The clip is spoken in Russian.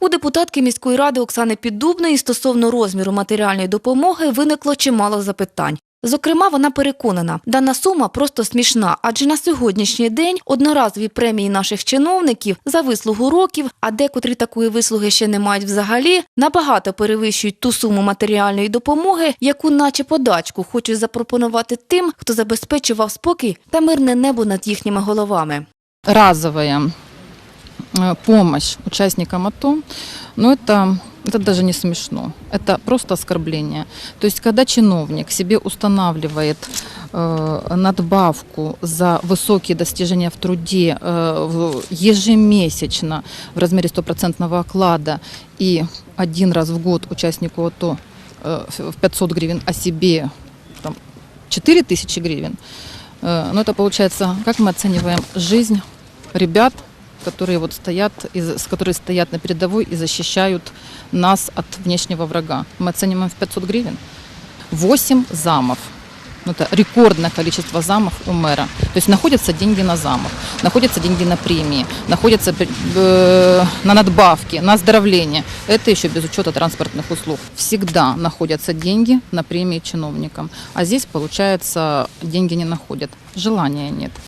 У депутатки міської ради Оксани Піддубної стосовно розміру матеріальної допомоги виникло чимало запитань. Зокрема, вона переконана, дана сума просто смішна, адже на сьогоднішній день одноразові премії наших чиновників за вислугу років, а декотрі такої вислуги ще не мають взагалі, набагато перевищують ту суму матеріальної допомоги, яку, наче подачку, хочуть запропонувати тим, хто забезпечував спокій та мирне небо над їхніми головами. разовая помощь участникам АТО, но это, это даже не смешно. Это просто оскорбление. То есть, когда чиновник себе устанавливает э, надбавку за высокие достижения в труде э, в- ежемесячно в размере стопроцентного оклада и один раз в год участнику АТО э, в 500 гривен, а себе там, 4000 гривен, Э, Но это получается, как мы оцениваем жизнь ребят, которые вот стоят, из- которые стоят на передовой и защищают нас от внешнего врага. Мы оцениваем в 500 гривен. 8 замов. Ну, это рекордное количество замов у мэра. То есть находятся деньги на замов, находятся деньги на премии, находятся э, на надбавки, на оздоровление. Это еще без учета транспортных услуг. Всегда находятся деньги на премии чиновникам. А здесь, получается, деньги не находят. Желания нет.